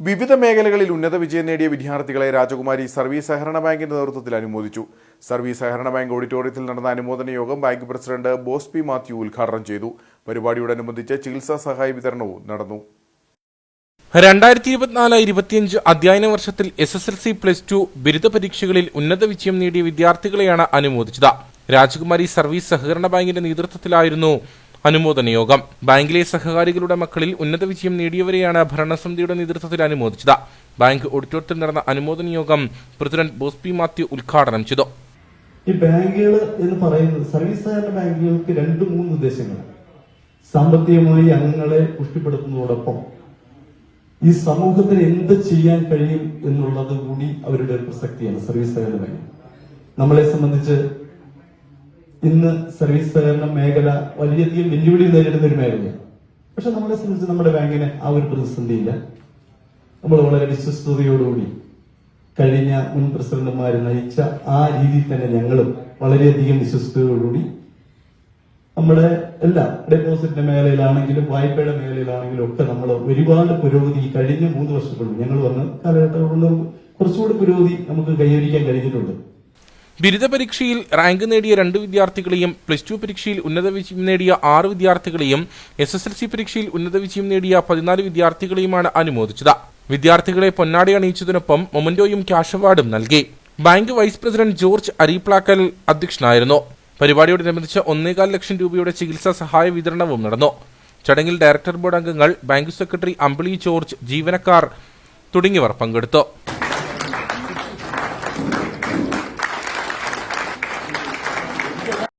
വിവിധ മേഖലകളിൽ ഉന്നത വിജയം നേടിയ വിദ്യാർത്ഥികളെ രാജകുമാരി സർവീസ് സഹകരണ ബാങ്കിന്റെ നേതൃത്വത്തിൽ അനുമോദിച്ചു. സർവീസ് സഹകരണ ബാങ്ക് ഓഡിറ്റോറിയത്തിൽ നടന്ന അനുമോദന യോഗം bank president Bose P Mathew ഉദ്ഘാടനം ചെയ്തു. പരിപാടിയോടനുബന്ധിച്ച് ചികിത്സാ സഹായ വിതരണവും നടന്നു. രണ്ടായിരത്തി ഇരുപത്തിനാല് ഇരുപത്തിയഞ്ച് അധ്യയന വർഷത്തിൽ S S L C plus two ബിരുദ പരീക്ഷകളിൽ ഉന്നത വിജയം നേടിയ വിദ്യാർത്ഥികളെയാണ് അനുമോദിച്ചത്. രാജകുമാരി സർവീസ് സഹകരണ ബാങ്കിന്റെ നേതൃത്വത്തിലായിരുന്നു അനുമോദന യോഗം ബാങ്കിലെ സഹകാരികളുടെ മക്കളിൽ ഉന്നത വിജയം നേടിയവരെയാണ് ഭരണസമിതിയുടെ നേതൃത്വത്തിൽ അനുമോദിച്ചത്. ബാങ്ക് ഓഡിറ്റോറിയത്തിൽ നടന്ന അനുമോദന യോഗം പ്രസിഡന്റ് ബോസ് പി മാത്യു ഉദ്ഘാടനം ചെയ്തു. ഈ ബാങ്കുകൾ എന്ന് പറയുന്നത് സർവീസ് സഹകരണ ബാങ്കുകൾക്ക് രണ്ട് മൂന്ന് ഉദ്ദേശങ്ങളാണ് സാമ്പത്തികമായി അംഗങ്ങളെ പുഷ്ടിപ്പെടുത്തുന്നതോടൊപ്പം ഈ സമൂഹത്തിന് എന്ത് ചെയ്യാൻ കഴിയും എന്നുള്ളത് കൂടി അവരുടെ പ്രസക്തിയാണ് സർവീസ് സഹകരണ ബാങ്ക്. നമ്മളെ സംബന്ധിച്ച് ഇന്ന് സർവീസ് സഹകരണ മേഖല വലിയധികം വെല്ലുവിളി നേരിടുന്ന ഒരു മേഖലയാണ്. പക്ഷെ നമ്മളെ സംബന്ധിച്ച് നമ്മുടെ ബാങ്കിന് ആ ഒരു പ്രതിസന്ധിയില്ല. നമ്മൾ വളരെ വിശ്വസ്തയോടുകൂടി കഴിഞ്ഞ മുൻ പ്രസിഡന്റുമാർ നയിച്ച ആ രീതിയിൽ തന്നെ ഞങ്ങളും വളരെയധികം വിശ്വസ്തയോടുകൂടി നമ്മുടെ എല്ലാ ഡെപ്പോസിറ്റിന്റെ മേഖലയിലാണെങ്കിലും വായ്പയുടെ മേഖലയിലാണെങ്കിലും ഒക്കെ നമ്മൾ ഒരുപാട് പുരോഗതി കഴിഞ്ഞ മൂന്ന് വർഷത്തോളം ഞങ്ങൾ വന്ന കാലഘട്ടം കൊണ്ട് കുറച്ചുകൂടി പുരോഗതി നമുക്ക് കൈവരിക്കാൻ കഴിഞ്ഞിട്ടുണ്ട്. ബിരുദ പരീക്ഷയിൽ റാങ്ക് നേടിയ രണ്ട് വിദ്യാർത്ഥികളെയും പ്ലസ് ടു പരീക്ഷയിൽ ഉന്നത വിജയം നേടിയ ആറ് വിദ്യാർത്ഥികളെയും എസ് എസ് എൽ സി പരീക്ഷയിൽ ഉന്നത വിജയം നേടിയ പതിനാല് വിദ്യാർത്ഥികളെയുമാണ് അനുമോദിച്ചത്. വിദ്യാർത്ഥികളെ പൊന്നാടി അണിയിച്ചതിനൊപ്പം മൊമന്റോയും ക്യാഷ് അവാർഡും നൽകി. Bank vice president George Areeplackal അധ്യക്ഷനായിരുന്നു. പരിപാടിയോടനുബന്ധിച്ച് ഒന്നേകാൽ ലക്ഷം രൂപയുടെ ചികിത്സാ സഹായ വിതരണവും നടന്നു. ചടങ്ങിൽ ഡയറക്ടർ ബോർഡ് അംഗങ്ങൾ ബാങ്ക് സെക്രട്ടറി അമ്പിളി ജോർജ് ജീവനക്കാർ തുടങ്ങിയവർ പങ്കെടുത്തു.